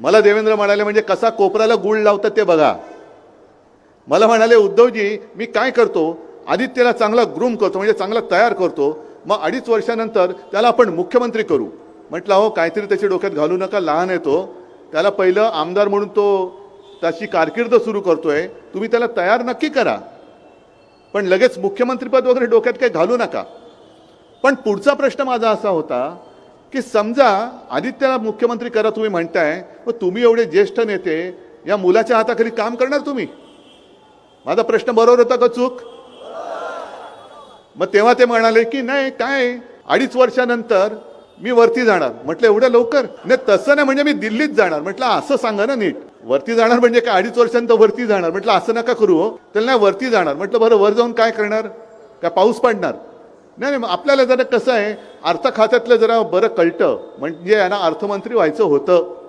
मला देवेंद्र म्हणाले म्हणजे कसा कोपराला गुळ लावतात ते बघा. मला म्हणाले उद्धवजी मी काय करतो? आदित्यला चांगला ग्रूम करतो म्हणजे चांगला तयार करतो. मग अडीच वर्षानंतर त्याला आपण मुख्यमंत्री करू. म्हटलं अहो काहीतरी त्याच्या डोक्यात घालू नका लहान येतो त्याला पहिलं आमदार म्हणून तो त्याची कारकीर्द सुरू करतोय. तुम्ही त्याला तयार नक्की करा. पण लगेच मुख्यमंत्रीपद वगैरे डोक्यात काही घालू नका. पण पुढचा प्रश्न माझा असा होता की समजा आदित्यला मुख्यमंत्री करा तुम्ही म्हणताय मग तुम्ही एवढे ज्येष्ठ नेते या मुलाच्या हाताखाली काम करणार तुम्ही? माझा प्रश्न बरोबर होता का चूक? मग तेव्हा ते म्हणाले की नाही काय? अडीच वर्षानंतर मी वरती जाणार. म्हटलं एवढ्या लवकर? नाही तसं नाही म्हणजे मी दिल्लीत जाणार. म्हटलं असं सांगा ना नीट. वरती जाणार म्हणजे काय? अडीच वर्षानंतर वरती जाणार. म्हटलं असं नका करू हो. त्याला नाही वरती जाणार. म्हटलं बरं वर जाऊन काय करणार? काय पाऊस पडणार? नाही नाही मग आपल्याला जरा कसं आहे अर्थ खात्यातलं जरा बरं कळतं. म्हणजे यांना अर्थमंत्री व्हायचं होतं.